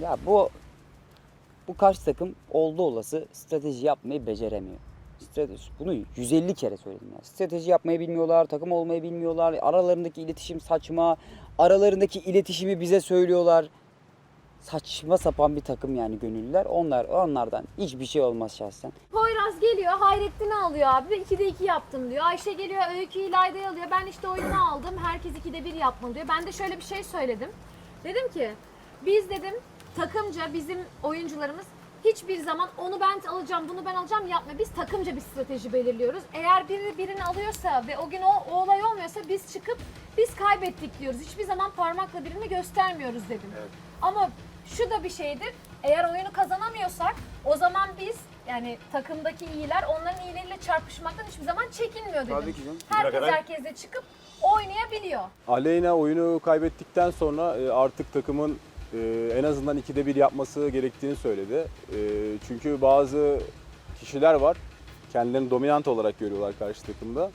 Ya bu bu karşı takım oldu olası strateji yapmayı beceremiyor. Strateji, bunu 150 kere söyledim ya. Strateji yapmayı bilmiyorlar, takım olmayı bilmiyorlar. Aralarındaki iletişim saçma. Aralarındaki iletişimi bize söylüyorlar. Saçma sapan bir takım yani gönüllüler. Onlar onlardan hiçbir şey olmaz şahsen. Poyraz geliyor Hayrettin'i alıyor abi. 2'de 2 yaptım diyor. Ayşe geliyor Öykü İlayda'yı alıyor. Ben işte oyunu aldım. Herkes 2'de 1 yapmalı diyor. Ben de şöyle bir şey söyledim. Dedim ki biz dedim takımca bizim oyuncularımız hiçbir zaman onu ben alacağım bunu ben alacağım yapma. Biz takımca bir strateji belirliyoruz. Eğer biri birini alıyorsa ve o gün o, o olay olmuyorsa biz çıkıp biz kaybettik diyoruz. Hiçbir zaman parmakla birini göstermiyoruz dedim. Ama şu da bir şeydir. Eğer oyunu kazanamıyorsak o zaman biz yani takımdaki iyiler onların iyileriyle çarpışmaktan hiçbir zaman çekinmiyor dedim. Tabii ki canım. Herkes kadar. herkesle çıkıp oynayabiliyor. Aleyna oyunu kaybettikten sonra e, artık takımın e, en azından ikide bir yapması gerektiğini söyledi. E, Çünkü bazı kişiler var, kendilerini dominant olarak görüyorlar karşı takımda.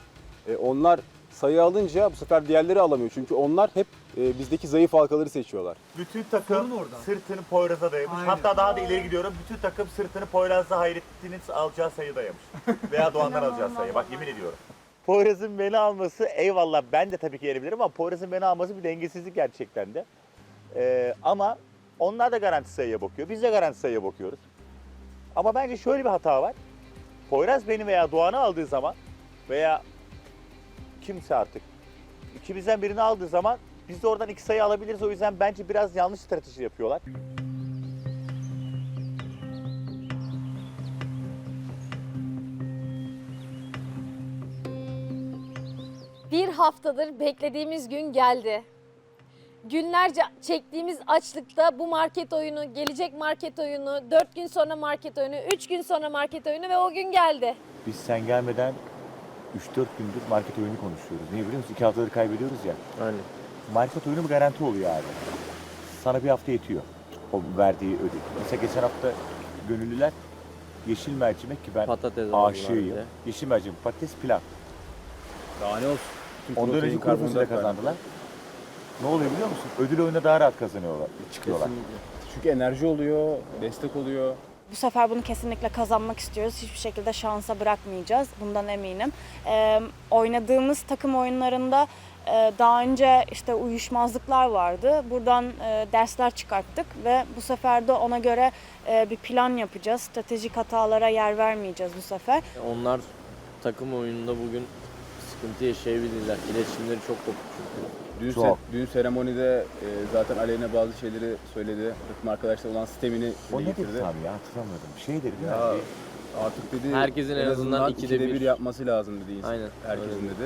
E, Onlar sayı alınca bu sefer diğerleri alamıyor. Çünkü onlar hep e, bizdeki zayıf halkaları seçiyorlar. Bütün takım Sorun sırtını Poyraz'a dayamış. Aynen. Hatta daha da ileri gidiyorum. Bütün takım sırtını Poyraz'la Hayrettin'in alacağı sayı dayamış. Veya Doğan'dan alacağı sayı. Bak yemin ediyorum. Poyraz'ın beni alması eyvallah ben de tabii ki yenebilirim ama Poyraz'ın beni alması bir dengesizlik gerçekten de. Ee, ama onlar da garanti sayıya bakıyor. Biz de garanti sayıya bakıyoruz. Ama bence şöyle bir hata var. Poyraz beni veya Doğan'ı aldığı zaman veya kimse artık ikimizden birini aldığı zaman biz de oradan iki sayı alabiliriz. O yüzden bence biraz yanlış strateji yapıyorlar. Bir haftadır beklediğimiz gün geldi. Günlerce çektiğimiz açlıkta bu market oyunu, gelecek market oyunu, 4 gün sonra market oyunu, 3 gün sonra market oyunu ve o gün geldi. Biz sen gelmeden 3-4 gündür market oyunu konuşuyoruz. Niye biliyor musun? İki haftadır kaybediyoruz ya. Aynen. Market oyunu bu garanti oluyor abi. Sana bir hafta yetiyor o verdiği ödül. Mesela geçen hafta gönüllüler yeşil mercimek ki ben Patates aldılar bir aşığıyım. de. Yeşil mercimek, patates, pilav. Daha ne olsun? Tüm Ondan protein, önce kuru fasulye karbonhidrat var. kazandılar. Ne oluyor biliyor musun? Ödül oyuna daha rahat kazanıyorlar, çıkıyorlar. Kesinlikle. Çünkü enerji oluyor, destek oluyor. Bu sefer bunu kesinlikle kazanmak istiyoruz. Hiçbir şekilde şansa bırakmayacağız. Bundan eminim. Ee, oynadığımız takım oyunlarında e, daha önce işte uyuşmazlıklar vardı. Buradan e, dersler çıkarttık ve bu sefer de ona göre e, bir plan yapacağız. Stratejik hatalara yer vermeyeceğiz bu sefer. Onlar takım oyununda bugün sıkıntı yaşayabilirler. İletişimleri çok kopuk Çok. se- dün seremonide e, zaten Aleyna bazı şeyleri söyledi. Takım arkadaşlar olan sistemini O ne dedi getirdi. abi ya hatırlamıyordum. Bir şey dedi mi? Ya artık dedi Herkesin en azından ikide bir. yapması lazım dedi insan. Aynen, Herkesin öyle. dedi.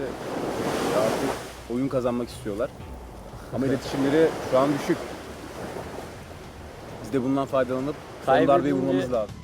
Ya artık oyun kazanmak istiyorlar. Ama iletişimleri şu an düşük. Biz de bundan faydalanıp son darbeyi Kaybedince- vurmamız lazım.